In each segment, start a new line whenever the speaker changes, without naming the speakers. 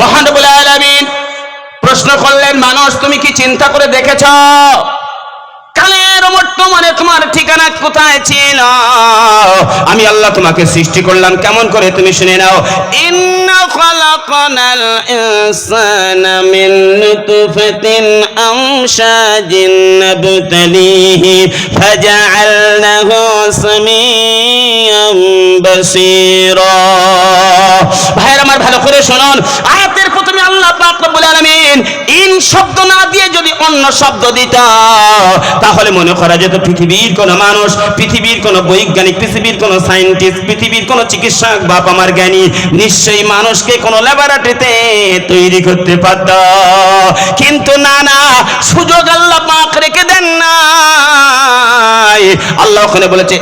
মহানবুল আলামিন প্রশ্ন করলেন, মানুষ, তুমি কি চিন্তা করে দেখেছ কালের বর্তমানে তোমার ঠিকানা কোথায় ছিল? আমি আল্লাহ তোমাকে সৃষ্টি করলাম। কেমন করে তুমি শুনে নাও। মিন ভাইয়ের আমার ভালো করে শুনুন। আয়াতের প্রথমে আল্লাহ রব্বুল আলামিন, ইন শব্দ না দিয়ে যদি অন্য শব্দ দিত, তাহলে মনে করা যেত পৃথিবীর কোন মানুষ, পৃথিবীর কোন বৈজ্ঞানিক, পৃথিবীর কোন সায়েন্টিস্ট, পৃথিবীর কোন চিকিৎসক, বাপ আমার জ্ঞানী, নিশ্চয়ই মানুষকে কোন ল্যাবরেটরিতে তৈরি করতে পারত। কিন্তু না না, সুযোগ আল্লাহ পাক রেখে দেন না আল্লাহ ওখানে বলেছে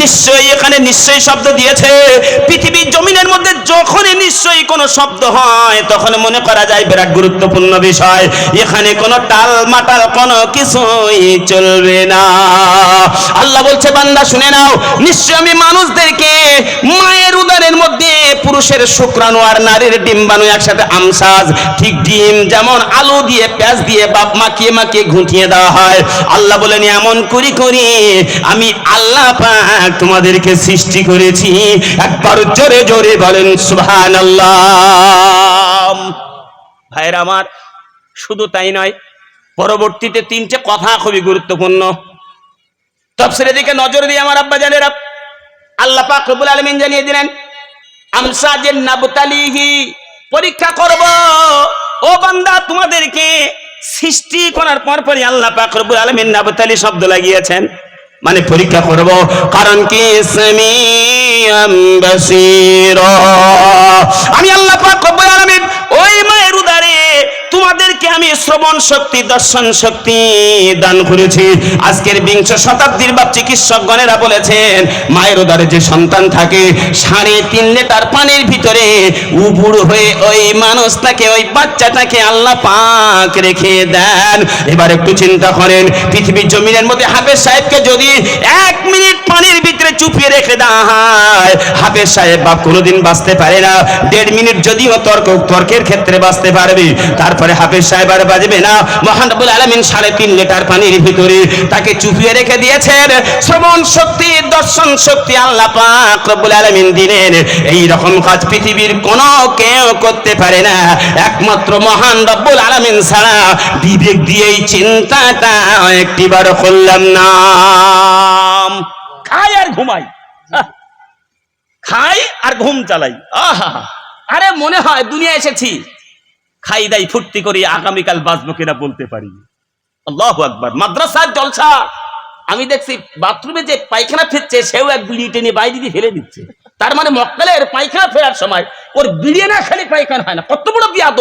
নিশ্চয়ই এখানে নিশ্চয়ই শব্দ দিয়েছে। পৃথিবীর জমিনের মধ্যে যখনই নিশ্চয়ই কোনো শব্দ হয়, তখন মনে করা যায় বিরাট গুরুত্বপূর্ণ বিষয়। এখানে কোনো টাল মাটাল কোনো কিছুই চলবে না। আল্লাহ বলছে, বান্দা, শুনে নাও। নিশ্চয় আমি মানুষদেরকে মায়ের উদারের মধ্যে পুরুষের শুক্রাণু আর নারীর ডিম্বাণু একসাথে আমসাজ ঠিক ডিম যেমন আলু দিয়ে, পেঁয়াজ দিয়ে, বাপ মাখিয়ে মাখিয়ে ঘুঁটিয়ে দেওয়া হয়। আল্লাহ বলেন, এমন করি করি আমি আল্লাহ পাক তোমাদেরকে সৃষ্টি করেছি। একবার জোরে জোরে বলেন সুবহান ভাইয়ের আমার, শুধু তাই নয়, পরবর্তীতে তিনটে কথা খুবই গুরুত্বপূর্ণ। তফসিলের দিকে নজর দিয়ে আমার আব্বা জানেরা, আল্লাহ পাক রব্বুল আলামিন জানিয়ে দিলেন, আমসাজের নাবতালিহি পরীক্ষা করব। ও বান্দা, তোমাদেরকে সৃষ্টি করার পর পরই আল্লাহ পাক রব্বুল আলামিন নাবতালি শব্দ লাগিয়েছেন। মানে পরীক্ষা করব কারণ কি আমি আল্লাহ পাক রব্বুল আলামিন শ্রবণ শক্তি, দর্শন শক্তি দান করেছি। আজকের বিংশ শতাব্দীর বাপ চিকিৎসকগণেরা বলেছেন, মায়ের উদারে যে সন্তান থাকে, সাড়ে তিন লিটার পানির ভিতরে উপুর হয়ে ওই মানুষটাকে, ওই বাচ্চাটাকে আল্লাহ পাক রেখে দেন। এবার একটু চিন্তা করেন, পৃথিবীর জমিনের মধ্যে হাফেজ সাহেবকে যদি এক মিনিট পানির চুপিয়ে রেখে হয় হাফেজ সাহেব বা কোনোদিন বাঁচতে পারে না। দেড় মিনিট যদিও তর্ক, তর্কের ক্ষেত্রে বাঁচতে পারবে। তারপরে হাফেজ সাহেব আর বাজবে না। মহানবুল আলমিন সাড়ে তিন লিটার পানির ভিতরে তাকে চুপিয়ে রেখে দিয়েছেন। শ্রবণ শক্তি, দর্শন শক্তি আল্লাহ পাক রব্বুল আলমিন দিলেন। এই রকম কাজ পৃথিবীর কোনো কেউ করতে পারে না। একমাত্র মহান রব্বুল আলমিন ছাড়া বিবেক দিয়ে এই চিন্তাটা একটিবার করলাম না। খাই আর ঘুমাই। খাই আর ঘুম চালাই। আহা। আরে মনে হয় দুনিয়া এসেছি। খাই দাই ফুর্তি করি আগামীকাল বাঁচবো কিনা বলতে পারি। আল্লাহ আকবার। মাদ্রাসার জলসা। আমি দেখছি বাথরুমে যে পায়খানা ফিরছে সেও এক বিড়ি টেনে বাইরে দিয়ে ফেলে দিচ্ছে। তার মানে মক্কালের পায়খানা ফেরার সময় ওর বিড়িয়ে না খালি পায়খানা হয় না। কত বড় বিয়াদ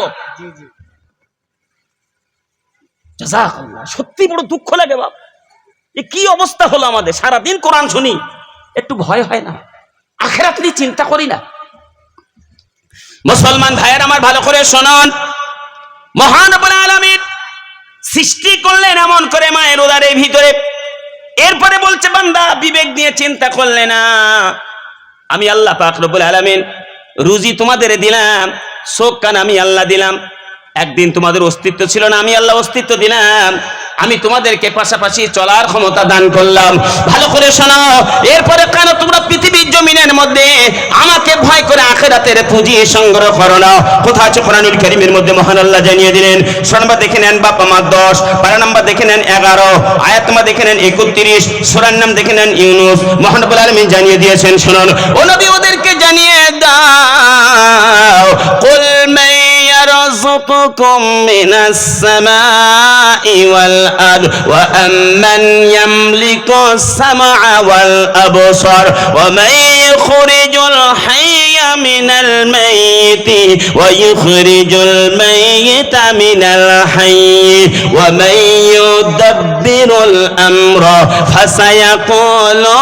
সত্যি বড় দুঃখ লাগে বাপ। কি অবস্থা হলো আমাদের? সারাদিন কোরআন শুনি, একটু ভয় হয় না? আখেরাত নিয়ে চিন্তা করি না। মুসলমান ভাইয়ের আমার ভালো করে শোনন। মহান আলামিন সৃষ্টি করলেন এমন করে মায়ের উদারের ভিতরে। এরপরে বলছে, বান্দা, বিবেক দিয়ে চিন্তা করলে না। আমি আল্লাহ পাক রব্বুল আলামিন রুজি তোমাদের দিলাম, শোক কান আমি আল্লাহ দিলাম। একদিন তোমাদের অস্তিত্ব ছিল না, আমি আল্লাহ অস্তিত্ব দিলাম। আমি তোমাদেরকে পাশাপাশি চলার ক্ষমতা দান করলাম। ভালো করে শোনো, এরপরে কেন তোমরা পৃথিবীর জমিনের মধ্যে আমাকে ভয় করে আখেরাতের পুঁজি সংগ্রহ করো না? কোথাও আছে কোরআনুল কারীমের মধ্যে মহান আল্লাহ জানিয়ে দিলেন সোনাম্বার দেখে নেন বাপ আমার দশ পারা নাম্বার দেখে নেন এগারো, আয়াত নাম্বার দেখে নেন একত্রিশ, সোরার নাম দেখে নেন ইউনুস। মহানবুল আলমিন জানিয়ে দিয়েছেন, শুনুন, ও নবী ওদেরকে জানিয়ে দাও يرزقكم من السماء والأرض وأمن يملك السمع والأبصار ومن يخرج الحي من الميت ويخرج الميت من الحي ومن يدبر الأمر فسيقولون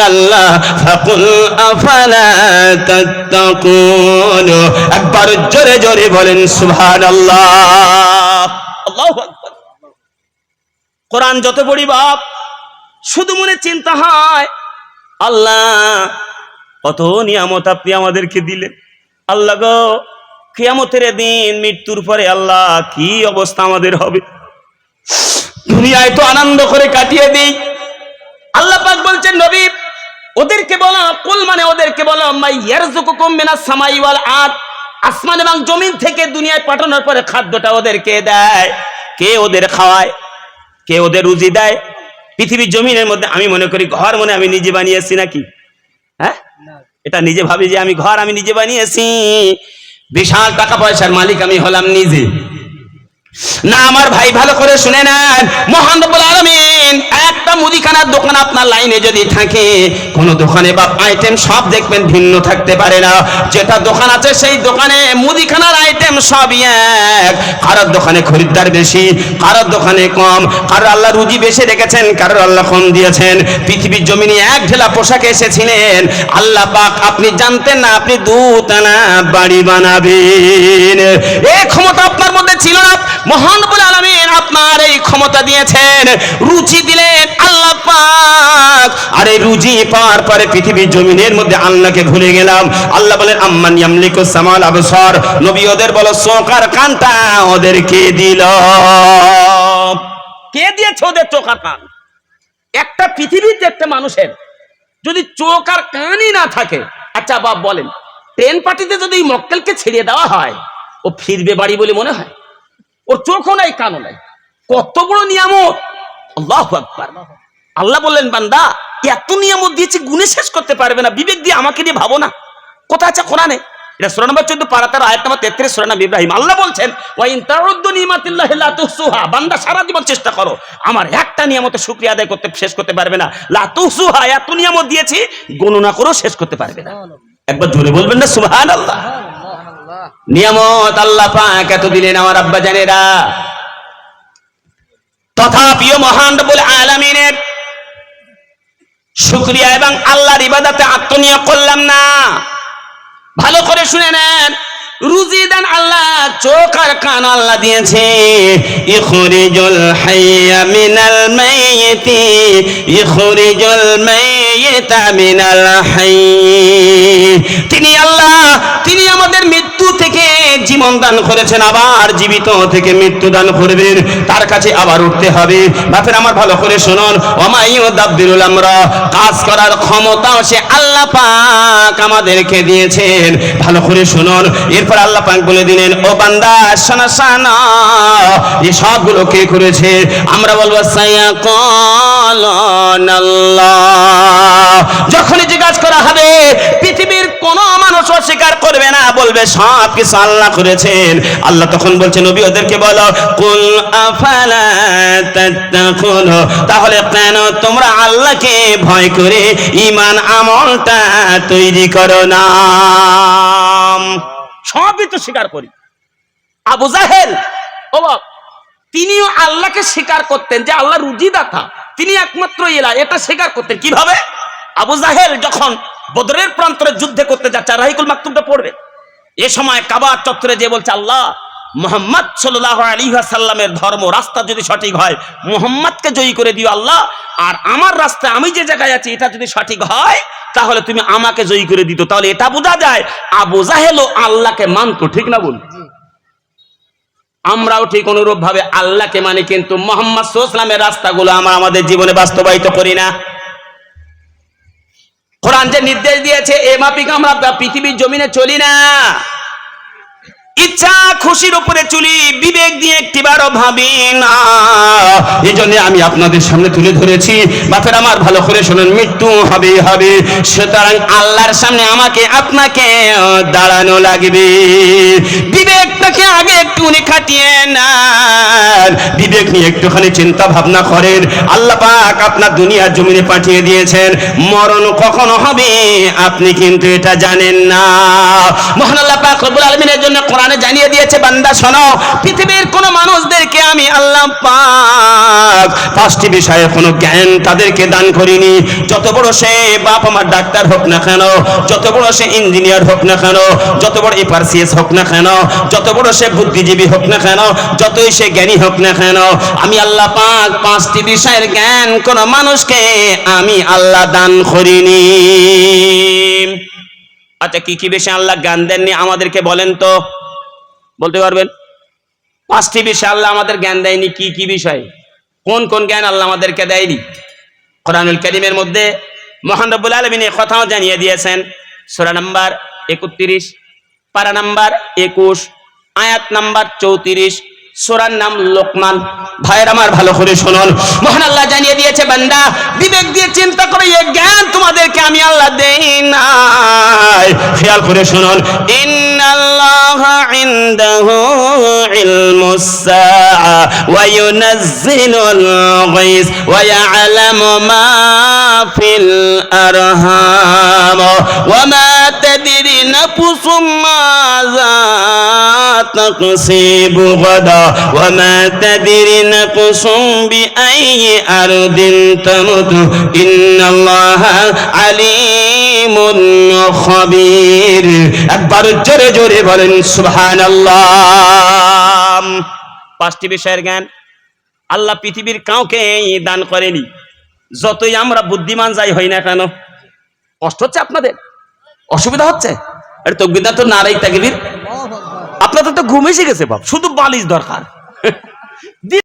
الله فقل أفلا تتقون أكبر জোরে জোরে বলেন কোরআন যত পড়ি বাপ, শুধু মনে চিন্তা হয়, আল্লাহ, কত নিয়ামত আপনি আমাদেরকে দিলেন। আল্লাহ গো, কিয়ামতের দিন মৃত্যুর পরে আল্লাহ কি অবস্থা আমাদের হবে? দুনিয়ায় তো আনন্দ করে কাটিয়ে দিই। আল্লাহ পাক বলছেন, নবী, ওদেরকে বলো, কুল মানে ওদেরকে বলো মাই ইয়ারযুকুকুম মিনাস সামাই ওয়াল আরদ। আসমান এবং জমিন থেকে দুনিয়ায় পাঠানোর পরে খাদ্যটা ওদেরকে দেয়? কে ওদের খাওয়ায়? কে ওদের রুজি দেয়? পৃথিবীর জমিনের মধ্যে আমি মনে করি ঘর মনে আমি নিজে বানিয়েছি নাকি? হ্যাঁ? এটা নিজে ভাবি যে আমি ঘর আমি নিজে বানিয়েছি। বিশাল টাকা পয়সার মালিক আমি হলাম নিজে। না আমার ভাই ভালো করে শুনে নেন। মহান রব্বুল আলামিন একটা মুদিখানার দোকান আপনার লাইনে যদি থাকে, কোন দোকানে বা আইটেম সব দেখবেন, ভিন্ন থাকতে পারে না। যেটা দোকান আছে, সেই দোকানে মুদিখানার আইটেম সবই এক। কারোর দোকানে খরিদ্দার বেশি, কারোর দোকানে কম, কারোর আল্লাহ রুজি বেশি রেখেছেন, কারোর আল্লাহ কম দিয়েছেন। পৃথিবীর জমিনে এক ঢেলা পোশাকে এসেছিলেন। আল্লাহ পাক আপনি জানতেন না, আপনি দুতানা বাড়ি বানাবেন। এই ক্ষমতা আপনার মধ্যে ছিল না। মহান আলমিন আপনার এই ক্ষমতা দিয়েছেন। রুচি দিলেন আল্লাহ পাক। আর এই রুজি পাওয়ার পরে পৃথিবীর জমিনের মধ্যে আল্লাহকে ভুলে গেলাম। আল্লাহ বলেন, আম্মান ইয়ামলিকু সামাল আবসার। নবী ওদের বলো, চোকার কানটা ওদেরকে দিল? কে দিয়েছে ওদের চোকার কান? একটা পৃথিবীতে একটা মানুষের যদি চোখ আর কানই না থাকে আচ্ছা বাপ বলেন, ট্রেন পার্টিতে যদি মক্কেলকে ছেড়ে দেওয়া হয়, ও ফিরবে বাড়ি বলে মনে হয়? ওর চোখও নাই কানও নাই। কত বড় নিয়ামত। আল্লাহ আকবার। আল্লাহ বললেন বান্দা এত নিয়ামত দিয়েছি গুণে শেষ করতে পারবে না বিবেক দিয়ে আমাকে নিয়ে ভাবো না। কোথায় আছে কোরআনে? এটা সুরা নম্বর চোদ্দ পারা তার আয়াত নম্বর তেত্রিশ সুরা নাম ইব্রাহিম। আল্লাহ বলছেন ওয়াইন তারুদ্দু নিমাতিল্লাহি লা তুহসুহা। বান্দা সারা জীবন চেষ্টা করো আমার একটা নিয়ামতের শুকরিয়া আদায় করতে শেষ করতে পারবে না। লা তুহসুহা এত নিয়ামত দিয়েছি গণনা করেও শেষ করতে পারবে না। একবার জোরে বলবেন না সুবহানাল্লাহ। নিয়ামত আল্লাহ পাক এত দিলেন আমার আব্বা জানেরা। তথাপিও মহান রব্বুল আলামিনের শুকরিয়া এবং আল্লাহর ইবাদতে আত্মনিয়োগ করলাম না। ভালো করে শুনে নেন, রুজি দান আল্লাহ, চোখ আর কান আল্লাহ দিয়েছে। ইখরিজুল হাইয়া মিনাল মাইয়িতি, ইখরিজুল মাইয়িতা মিনাল হাইয়্যি তিনি আল্লাহ, তিনি আমাদের মৃত্যু থেকে জীবন দান করেছেন, আবার জীবিত থেকে মৃত্যু দান করবেন। তার কাছে আবার উঠতে হবে। বাপের আমার ভালো করে শুনুন। ওমাইও দাব্বিরুল আমরা, কাজ করার ক্ষমতাও সে আল্লাহ পাক আমাদেরকে দিয়েছেন। ভালো করে শুনুন। এরপর আল্লাহ পাক বলে দিলেন, ও বান্দা, শোনা শোনা এই সবগুলো কে করেছে? আমরা বলব সাইয়া আল্লাহ যখনই জিজ্ঞাসা করা হবে পৃথিবীর কোন মানুষ অস্বীকার করবে না, বলবে, সব কিছু আল্লাহ করেছেন। আল্লাহ তখন বলছেন, নবী, ওদেরকে বলো, কুল আফালা তাহলে কেন তোমরা আল্লাহকে ভয় করে ঈমান আমলটা তৈরি করো না? সবই তো স্বীকার করি। আবু জাহেল তিনিও আল্লাহকে স্বীকার করতেন যে আল্লাহ রুজিদাতা। তিনি একমাত্র এলা, এটা স্বীকার করতেন। কীভাবে? আবু জাহেল যখন বদরের প্রান্তরে যুদ্ধে করতে যাচ্ছে রাহিকুল মাকতুমটা পড়বে। এ সময় কাবা চত্বরে যে বলছে আল্লাহ মোহাম্মদ সাল্লাহ আলী সাল্লামের ধর্ম রাস্তা যদি সঠিক হয় মোহাম্মদকে জয়ী করে দিও আল্লাহ আর আমার রাস্তায় আমি যে জায়গায় আছি এটা যদি সঠিক হয় তাহলে তুমি আমাকে জয়ী করে দিত। তাহলে এটা বোঝা যায় আবু জাহেলও আল্লাহকে মানতো ঠিক না বল আমরাও ঠিক অনুরূপ ভাবে আল্লাহকে মানে কিন্তু মোহাম্মদ সোসলামের রাস্তাগুলো আমরা আমাদের জীবনে বাস্তবায়িত করি না। কোরআন যে নির্দেশ দিয়েছে, এ মাপিক আমরা পৃথিবীর জমিনে চলি না। ইচ্ছা খুশির উপরে চলি, বিবেক দিয়ে একটিবারও ভাবি না। এই জন্য আমি আপনাদের সামনে তুলে ধরেছি, বাপের আমার ভালো করে শোনেন, মৃত্যু হবে হবে। সুতরাং আল্লাহর সামনে আমাকে আপনাকে দাঁড়ানো লাগবে। বিবেকটাকে আগে একটু উনি খাটিয়ে নেন। বিবেক নিয়ে একটুখানি চিন্তা ভাবনা করেন। আল্লাহ পাক আপনার দুনিয়ার জমিনে পাঠিয়ে দিয়েছেন। মরণ কখনো হবে আপনি কিন্তু এটা জানেন না। মহান আল্লাহ পাক রব্বুল আলামিনের জন্য কোরআনে জানিয়ে দিয়েছে, বান্দা শোনো, পৃথিবীর কোন মানুষদেরকে আমি আল্লাহ পাক পাঁচটি বিষয়ে কোনো জ্ঞান তাদেরকে দান করিনি। যত বড় সে বাপ আমার ডাক্তার হোক না কেন, যত বড় সে ইঞ্জিনিয়ার হোক না কেন, যত বড় এপারসিএস হোক না কেন, যত বড় সে বুদ্ধিজীবী হোক না কেন, যতই সে জ্ঞানী হোক না কেন, আমি আল্লাহ পাক পাঁচটি বিষয়ের জ্ঞান কোন মানুষকে আমি আল্লাহ দান করিনি। আচ্ছা কি কি বিষয় আল্লাহ জ্ঞান দেননি আমাদেরকে বলেন তো। বলতে পারবেন? পাঁচটি বিষয় আল্লাহ আমাদের জ্ঞান দেয়নি, কি কি বিষয়? কোন কোন জ্ঞান আল্লাহ আমাদেরকে দেয়নি? কোরআনুল করিমের মধ্যে মহান রব্বুল আলমিন এ কথাও জানিয়ে দিয়েছেন। সূরা নাম্বার একত্রিশ, পারা নাম্বার একুশ। আয়াত নাম্বার চৌত্রিশ, সোরার নাম লোকমান। ভাইয়ের আমার ভালো করে শুনুন। মহান আল্লাহ জানিয়ে দিয়েছে, বান্দা, বিবেক দিয়ে চিন্তা করে এই জ্ঞান তোমাদেরকে আমি আল্লাহ দেই নাই। খেয়াল করে শুনুন। ইন্নাল্লাহ ইনদাহু ইলমুস ওয়া ইউনাজ্জিলুল গায়স ওয়া ইয়ালামু মা ফিল আরহাম। ওয়া মা তাদরি নাফসুম মাযা تكسب غدا وما تدري نفس بأي أرض تموت إن الله عليم خبير একবার জোরে জোরে বলেন সুবহান পাঁচটি বিষয়ের জ্ঞান আল্লাহ পৃথিবীর কাউকে দান করেনি যতই আমরা বুদ্ধিমান যাই হই না কেন কষ্ট হচ্ছে আপনাদের অসুবিধা হচ্ছে আরে তকবিদা তো নারাই তাকবীর আপনাদের তো ঘুম এসে গেছে বাপ। শুধু বালিশ দরকার।